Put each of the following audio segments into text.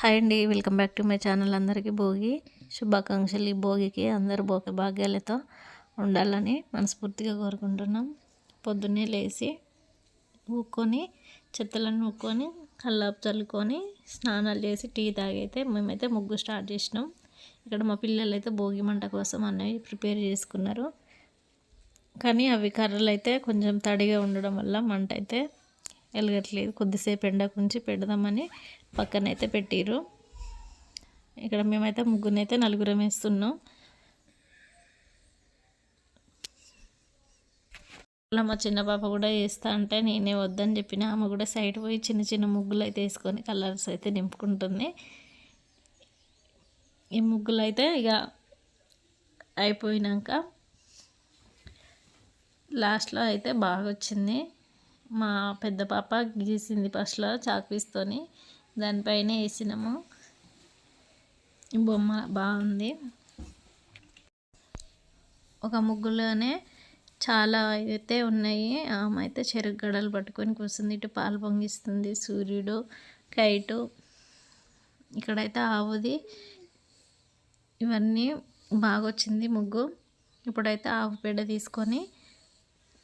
Hi అండి welcome back to my channel అందరికీ భోగి. శుభాకాంక్షలు ఈ భోగికి అందరు భోగ భాగ్యాలతో ఉండాలని మనస్ఫూర్తిగా కోరుకుంటున్నాం. పొద్దున్నే లేచి ఊక్కొని చెత్తలను ఊక్కొని కల్లాపు చల్లుకొని స్నానాలు చేసి టీ తాగైతే మేమైతే ముగ్గు స్టార్ట్ చేసినాం. ఇక్కడ మా పిల్లలు అయితే భోగి మంట కోసం అన్నవి ప్రిపేర్ చేసుకున్నారు. కానీ అవి కర్రలు అయితే కొంచెం తడిగా ఉండడం వల్ల మంట అయితే వెలగట్లేదు. కొద్దిసేపు ఎండకు ఉంచి పెడదామని పక్కనైతే పెట్టిరు ఇక్కడ మేమైతే ముగ్గునైతే నలుగురం వేస్తున్నాం. అలా మా చిన్న పాప కూడా వేస్తా అంటే నేనే వద్దని చెప్పిన. ఆమె కూడా సైడ్ పోయి చిన్న చిన్న ముగ్గులు అయితే వేసుకొని కలర్స్ అయితే నింపుకుంటుంది. ఈ ముగ్గులు అయితే ఇక అయిపోయినాక లాస్ట్లో అయితే బాగా వచ్చింది మా పెద్ద పాప గీసింది ఫస్ట్లో చాక్పీస్తోని. దానిపైన వేసినాము. బొమ్మ బాగుంది. ఒక ముగ్గులోనే చాలా అయితే ఉన్నాయి. ఆమె అయితే చెరుకు గడలు పట్టుకొని కూర్చుంది. ఇటు పాలు పొంగిస్తుంది సూర్యుడు కైటు. ఇక్కడైతే ఆవుది. ఇవన్నీ బాగా వచ్చింది ముగ్గు. ఇప్పుడైతే ఆవు పేడ తీసుకొని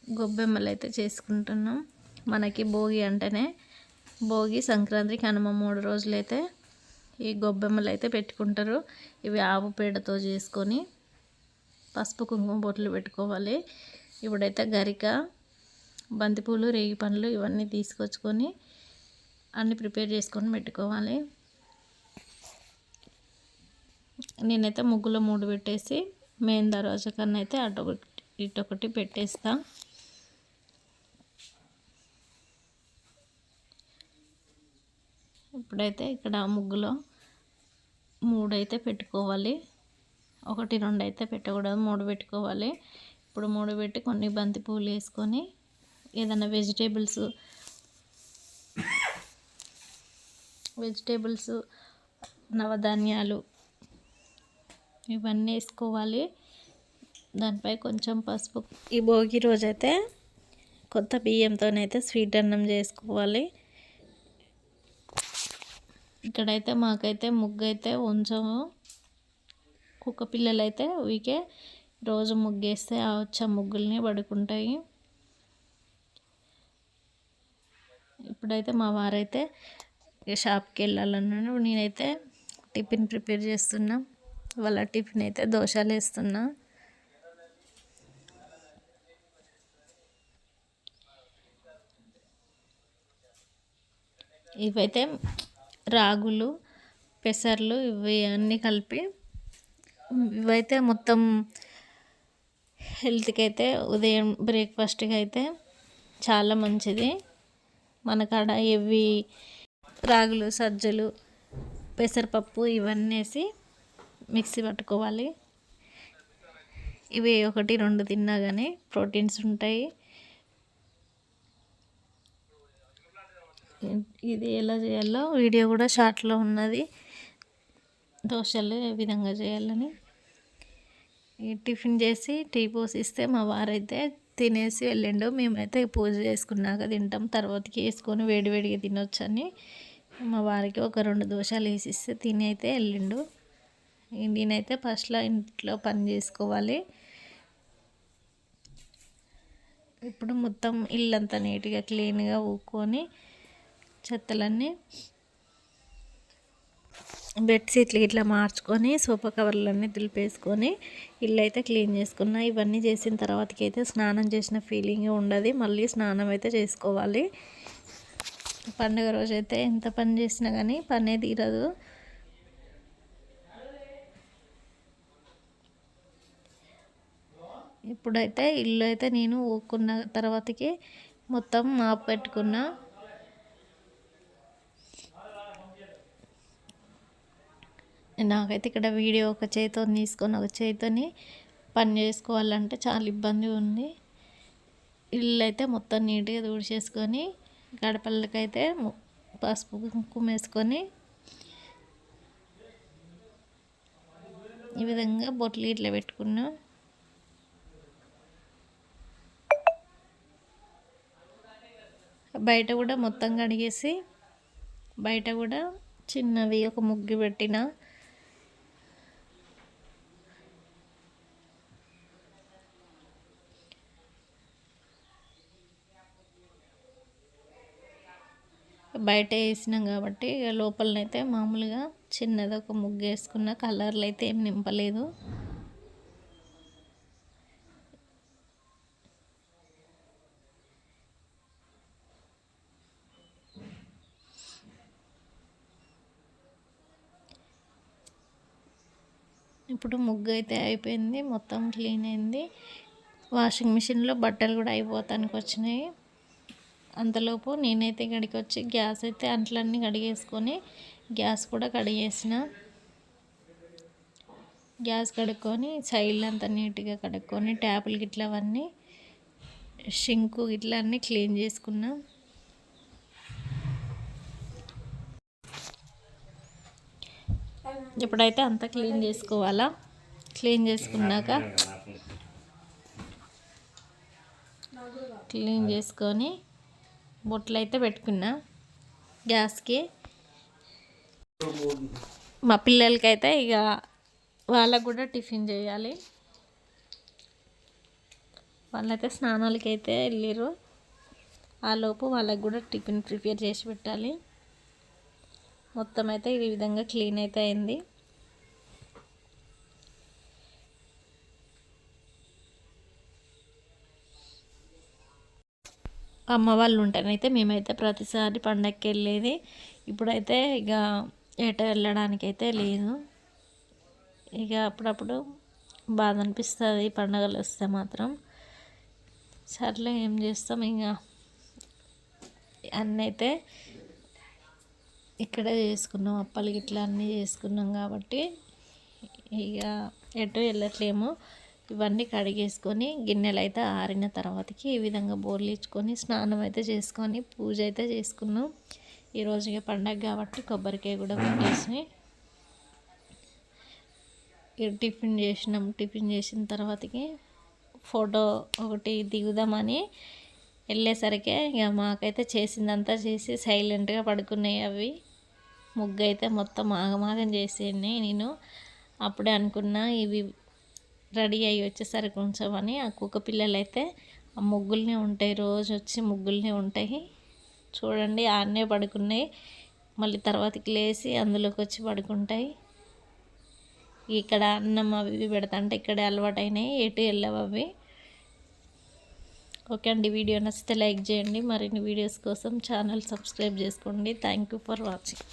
గొబ్బెమ్మలు అయితే చేసుకుంటున్నాం. మనకి భోగి అంటేనే భోగి సంక్రాంతి కనుమ మూడు రోజులైతే ఈ గొబ్బెమ్మలు అయితే పెట్టుకుంటారు. ఇవి ఆవు పేడతో చేసుకొని పసుపు కుంకుమ బొట్లు పెట్టుకోవాలి. ఇప్పుడైతే గరిక బంతిపూలు రేగి పండ్లు ఇవన్నీ తీసుకొచ్చుకొని అన్నీ ప్రిపేర్ చేసుకొని పెట్టుకోవాలి. నేనైతే ముగ్గులో మూడు పెట్టేసి మెయిన్ దర్వాజా కన్నా అయితే అటొకటి ఇటొకటి పెట్టేస్తాను ఇప్పుడైతే ఇక్కడ ముగ్గులో మూడైతే పెట్టుకోవాలి. ఒకటి రెండు అయితే పెట్టకూడదు మూడు పెట్టుకోవాలి. ఇప్పుడు మూడు పెట్టి కొన్ని బంతి పూలు వేసుకొని ఏదైనా వెజిటేబుల్స్ వెజిటేబుల్స్ నవధాన్యాలు ఇవన్నీ వేసుకోవాలి. దానిపై కొంచెం పసుపు. ఈ భోగి రోజైతే కొత్త బియ్యంతోనైతే స్వీట్ అన్నం చేసుకోవాలి. ఇక్కడైతే మాకైతే ముగ్గు అయితే ఉంచము. కుక్క పిల్లలు అయితే వీకే రోజు ముగ్గేస్తే ఆ వచ్చే ముగ్గుల్ని పడుకుంటాయి. ఇప్పుడైతే మా వారైతే షాప్కి వెళ్ళాలన్నాను నేనైతే టిఫిన్ ప్రిపేర్ చేస్తున్నా. వాళ్ళ టిఫిన్ అయితే దోశలు వేస్తున్నా. ఇవైతే రాగులు పెసర్లు ఇవి అన్నీ కలిపి ఇవైతే మొత్తం హెల్త్కి అయితే ఉదయం బ్రేక్ఫాస్ట్కి అయితే చాలా మంచిది. మన కాడ ఇవి రాగులు సజ్జలు పెసరపప్పు ఇవన్నీ వేసి మిక్సీ పట్టుకోవాలి. ఇవి ఒకటి రెండు తిన్నా కానీ ప్రోటీన్స్ ఉంటాయి. ఇది ఎలా చేయాలో వీడియో కూడా షార్ట్లో ఉన్నది. దోశలు ఏ విధంగా చేయాలని. టిఫిన్ చేసి టీ పోసిస్తే మా వారైతే తినేసి వెళ్ళిండు. మేమైతే పూజ చేసుకున్నాక తింటాం. తర్వాతకి వేసుకొని వేడివేడిగా తినొచ్చని. మా వారికి ఒక రెండు దోశలు వేసిస్తే తిని అయితే వెళ్ళిండు. నేనైతే ఫస్ట్లో ఇంట్లో పని చేసుకోవాలి. ఇప్పుడు మొత్తం ఇల్లంతా నీట్గా క్లీన్గా ఊక్కొని చెత్తలన్నీ బెడ్షీట్లు ఇట్లా మార్చుకొని సోఫా కవర్లన్నీ దులిపేసుకొని ఇల్లు అయితే క్లీన్ చేసుకున్నా. ఇవన్నీ చేసిన తర్వాతకి అయితే స్నానం చేసిన ఫీలింగ్ ఉండదు. మళ్ళీ స్నానం అయితే చేసుకోవాలి. పండుగ రోజైతే ఎంత పని చేసినా కానీ పనే తీరదు. ఇప్పుడైతే ఇల్లు అయితే నేను ఊక్కున్న తర్వాతకి మొత్తం మాపు పెట్టుకున్నా. నాకైతే ఇక్కడ వీడియో ఒక చేతితో తీసుకొని ఒక చేతితోని పని చేసుకోవాలంటే చాలా ఇబ్బంది ఉంది. ఇల్లు అయితే మొత్తం నీట్గా తుడిచేసుకొని గడపలకైతే పసుపు కుంకుమ వేసుకొని ఈ విధంగా బొట్లు ఇట్లా పెట్టుకున్నా. బయట కూడా మొత్తం కడిగేసి బయట కూడా చిన్నవి ఒక ముగ్గు పెట్టిన బయట వేసినాం కాబట్టి ఇక లోపలనైతే మామూలుగా చిన్నది ఒక ముగ్గు వేసుకున్న కలర్లు అయితే ఏం నింపలేదు. ఇప్పుడు ముగ్గు అయితే అయిపోయింది మొత్తం క్లీన్ అయింది. వాషింగ్ మిషన్లో బట్టలు కూడా అయిపోతానికి వచ్చినాయి. అంతలోపు నేనైతే ఇక్కడికి వచ్చి గ్యాస్ అయితే అంట్లన్నీ కడిగేసుకొని గ్యాస్ కూడా కడిగేసిన. గ్యాస్ కడుక్కొని సైడ్లు అంతా నీట్గా కడుక్కొని ట్యాపులు గిట్ల అవన్నీ షింకు ఇట్లా అన్నీ క్లీన్ చేసుకున్నా. ఇప్పుడైతే అంతా క్లీన్ చేసుకోవాలా? క్లీన్ చేసుకున్నాక క్లీన్ చేసుకొని బొట్లు అయితే పెట్టుకున్నా. గ్యాస్కి. మా పిల్లలకైతే ఇక వాళ్ళకు కూడా టిఫిన్ చేయాలి. వాళ్ళైతే స్నానాలకి అయితే వెళ్ళారు లోపు వాళ్ళకి కూడా టిఫిన్ ప్రిపేర్ చేసి పెట్టాలి. మొత్తం అయితే ఈ విధంగా క్లీన్ అయితే అయింది. అమ్మ వాళ్ళు ఉంటేనైతే మేమైతే ప్రతిసారి పండగకి వెళ్ళేది ఇప్పుడైతే ఇక ఎట వెళ్ళడానికి అయితే లేదు. ఇక అప్పుడప్పుడు బాధ అనిపిస్తుంది. పండగలు వస్తే మాత్రం. సర్లే ఏం చేస్తాం ఇంకా. అన్నీ అయితే ఇక్కడే చేసుకున్నాం. అప్పలు గిట్లా అన్నీ చేసుకున్నాం కాబట్టి ఇక ఎటు వెళ్ళట్లేము. ఇవన్నీ కడిగేసుకొని గిన్నెలు అయితే ఆరిన తర్వాతకి ఈ విధంగా బోర్లు ఇచ్చుకొని స్నానం అయితే చేసుకొని పూజ అయితే చేసుకున్నాం. ఈరోజు పండగ కాబట్టి కొబ్బరికాయ కూడా పెట్టేసి టిఫిన్ చేసినాం. టిఫిన్ చేసిన తర్వాతకి ఫోటో ఒకటి దిగుదామని వెళ్ళేసరికి ఇక మాకైతే చేసిందంతా చేసి సైలెంట్గా పడుకున్నాయి అవి. ముగ్గు అయితే మొత్తం ఆగమాగం చేసేయండి నేను. అప్పుడే అనుకున్నా ఇవి రెడీ అయ్యి వచ్చేసరికి ఉంచమని ఆ కుక్క పిల్లలు అయితే ఆ ముగ్గులనే ఉంటాయి రోజు వచ్చి ముగ్గులనే ఉంటాయి. చూడండి ఆడనే పడుకున్నాయి. మళ్ళీ తర్వాతకి లేచి అందులోకి వచ్చి పడుకుంటాయి. ఇక్కడ అన్నం అవి పెడతా అంటే ఇక్కడే అలవాటైనాయి ఎటు వెళ్ళవు అవి. ఓకే అండి వీడియో నచ్చితే లైక్ చేయండి. మరిన్ని వీడియోస్ కోసం ఛానల్ సబ్స్క్రైబ్ చేసుకోండి. Thank for watching.